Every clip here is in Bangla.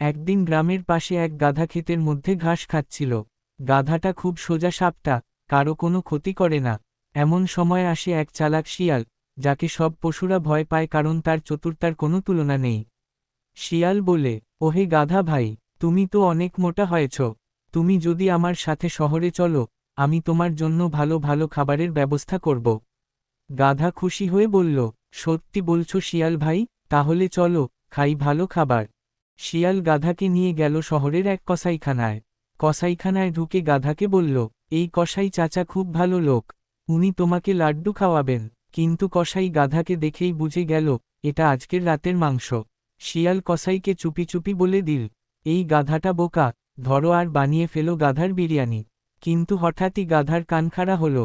একদিন গ্রামের পাশে এক গাধা ক্ষেতের মধ্যে ঘাস খাচ্ছিল। গাধাটা খুব সোজা সাপটা, কারও কোনো ক্ষতি করে না। এমন সময় আসে এক চালাক শিয়াল, যাকে সব পশুরা ভয় পায় কারণ তার চতুর্তার কোনো তুলনা নেই। শিয়াল বলে, ওহে গাধা ভাই, তুমি তো অনেক মোটা হয়েছ। তুমি যদি আমার সাথে শহরে চলো, আমি তোমার জন্য ভালো ভালো খাবারের ব্যবস্থা করব। গাধা খুশি হয়ে বলল, সত্যি বলছো শিয়াল ভাই, তাহলে চলো, খাই ভালো খাবার। শিয়াল গাধাকে নিয়ে গেল শহরের এক কসাইখানায়। কসাইখানায় ঢুকে গাধাকে বলল, এই কসাই চাচা খুব ভালো লোক, উনি তোমাকে লাড্ডু খাওয়াবেন। কিন্তু কসাই গাধাকে দেখেই বুঝে গেল, এটা আজকের রাতের মাংস। শিয়াল কসাইকে চুপি চুপি বলে দিল, এই গাধাটা বোকা, ধরো আর বানিয়ে ফেলো গাধার বিরিয়ানি। কিন্তু হঠাৎই গাধার কানখাড়া হল,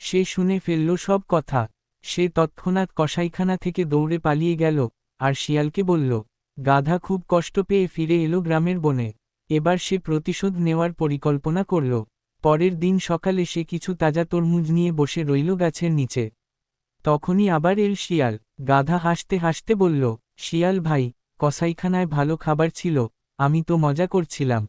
সে শুনে ফেলল সব কথা। সে তৎক্ষণাৎ কসাইখানা থেকে দৌড়ে পালিয়ে গেল, আর শিয়ালকে বলল গাধা খুব কষ্ট পেয়ে ফিরে এলো গ্রামের বনে। এবার সে প্রতিশোধ নেওয়ার পরিকল্পনা করল। পরের দিন সকালে সে কিছু তাজা তরমুজ নিয়ে বসে রইল গাছের নিচে। তখনই আবার এল শিয়াল। গাধা হাসতে হাসতে বলল, শিয়াল ভাই, কসাইখানায় ভালো খাবার ছিল, আমি তো মজা করছিলাম।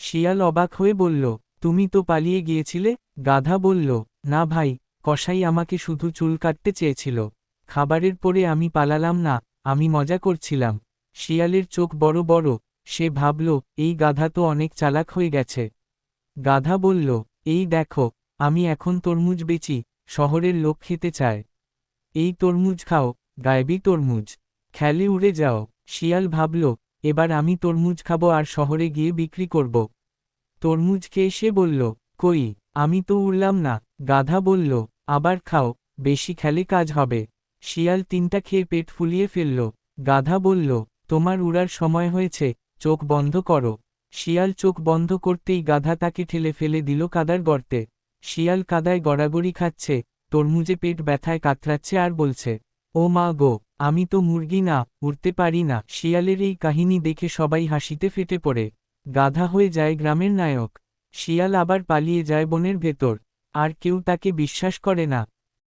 শিয়াল অবাক হয়ে বলল, তুমি তো পালিয়ে গিয়েছিলে? গাধা বলল, না ভাই, কসাই আমাকে শুধু চুল কাটতে চেয়েছিল। খাবারের পরে আমি পালালাম না, আমি মজা করছিলাম। শিয়ালের চোখ বড় বড়, সে ভাবল, এই গাধা তো অনেক চালাক হয়ে গেছে। গাধা বলল, এই দেখো, আমি এখন তরমুজ বেচি, শহরের লোক খেতে চায়। এই তরমুজ খাও, গায়েবি তরমুজ। খেলে উড়ে যাও। শিয়াল ভাবল, এবার আমি তরমুজ খাব আর শহরে গিয়ে বিক্রি করব। তরমুজ খেয়ে সে বলল, কই, আমি তো উড়লাম না। গাধা বলল, আবার খাও, বেশি খেলে কাজ হবে। শিয়াল তিনটা খেয়ে পেট ফুলিয়ে ফেলল। গাধা বলল তোমার উড়ার সময় হয়েছে, চোখ বন্ধ করো। শিয়াল চোখ বন্ধ করতেই গাধা তাকে ঠেলে ফেলে দিল কাদার গর্তে। শিয়াল কাদায় গড়াগড়ি খাচ্ছে, তরমুজে পেট ব্যথায় কাতরাচ্ছে আর বলছে, ও মা গো, আমি তো মুরগি না, উড়তে পারি না। শিয়ালের এই কাহিনী দেখে সবাই হাসিতে ফেটে পড়ে। গাধা হয়ে যায় গ্রামের নায়ক। শিয়াল আবার পালিয়ে যায় বনের ভেতর। আর কেউ তাকে বিশ্বাস করে না।